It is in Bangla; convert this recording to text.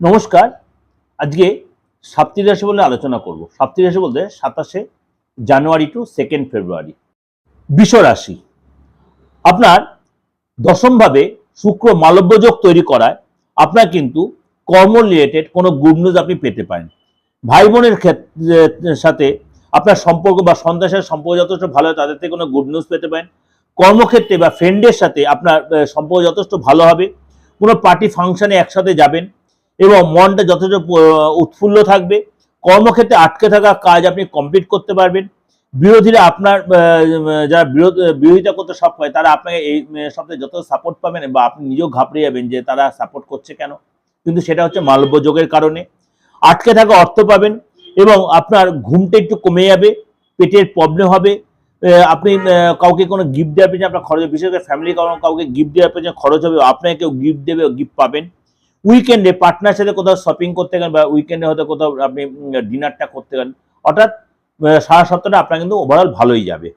নমস্কার। আজকে সাপ্তাহিক রাশি বলে আলোচনা করব। সাপ্তাহিক রাশি বলতে সাতাশে জানুয়ারি টু সেকেন্ড ফেব্রুয়ারি বিষ রাশি। আপনার দশমভাবে শুক্র মালব্য যোগ তৈরি করায় আপনার কিন্তু কর্ম রিলেটেড কোনো গুড নিউজ আপনি পেতে পারেন। ভাই বোনের ক্ষেত্রে সাথে আপনার সম্পর্ক বা সন্তানের সাথে সম্পর্ক যথেষ্ট ভালো হয়, তাদের থেকে কোনো গুড নিউজ পেতে পারেন। কর্মক্ষেত্রে বা ফ্রেন্ডের সাথে আপনার সম্পর্ক যথেষ্ট ভালো হবে। কোনো পার্টি ফাংশনে একসাথে যাবেন। এবং মনটা যথেষ্ট উৎফুল্ল থাকবে। কর্মক্ষেত্রে আটকে থাকা কাজ আপনি কমপ্লিট করতে পারবেন। বিরোধীরা আপনার যারা বিরোধ বিরোধিতা করতে সব হয় তারা আপনাকে এই সপ্তাহে যত সাপোর্ট পাবেন বা আপনি নিজেও ঘাবড়ে যাবেন যে তারা সাপোর্ট করছে কেন। কিন্তু সেটা হচ্ছে মালব্য যোগের কারণে। আটকে থাকা অর্থ পাবেন এবং আপনার ঘুমটা একটু কমে যাবে, পেটের প্রবলেম হবে। আপনি কাউকে কোনো গিফট দেওয়ার পেছনে আপনার খরচ বিশেষ করে ফ্যামিলি কাউকে গিফট দেওয়ার পেছনে খরচ হবে আপনাকে কেউ গিফট দেবে গিফট পাবেন। উইকেন্ডে পার্টনার সাথে কোথাও শপিং করতে গেলেন বা উইকেন্ডে হয়তো কোথাও আপনি ডিনারটা করতে গেলেন, অর্থাৎ সারা সপ্তাহটা আপনার কিন্তু ওভারঅল ভালোই যাবে।